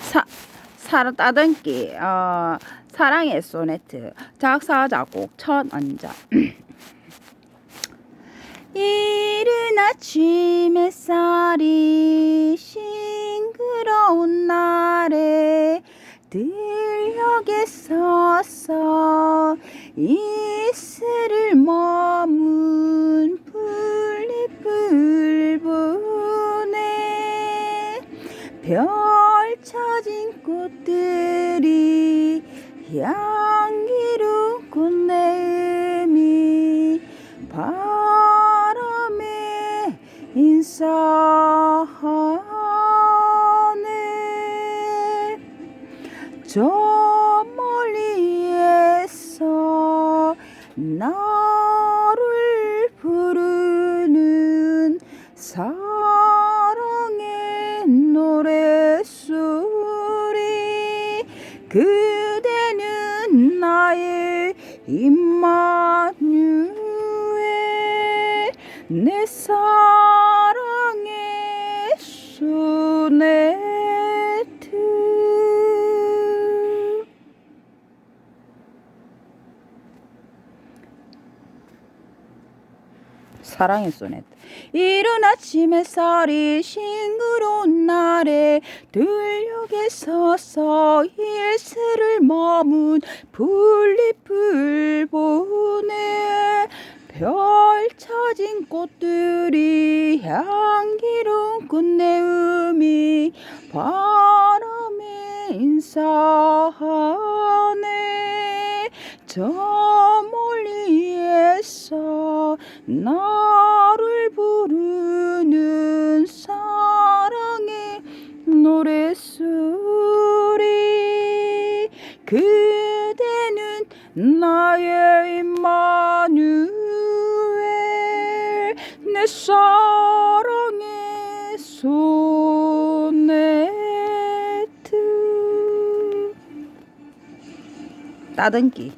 사, 사랑 따듬기 어, 사랑의 소네트. 작사 작곡 천원자. 이른 아침 햇살이 싱그러운 날에 들녘에 서서 이슬을 머문 풀잎을 보네 펼쳐진 꽃들이 향기로운 꽃내음이 바람에 인사하네. 저 그대는 나의 임마누엘. 내사 사랑의 소네트 이른 아침 햇살이 싱그러운 날에 들녘에 서서 일스를 머문 풀잎을 보네 펼쳐진 꽃들이 향기로운 꽃내음이 바람에 인사하네. 저 멀리에서 나 노래소리 그대는 나의 임마누엘 내 사랑의 소네트 따듬기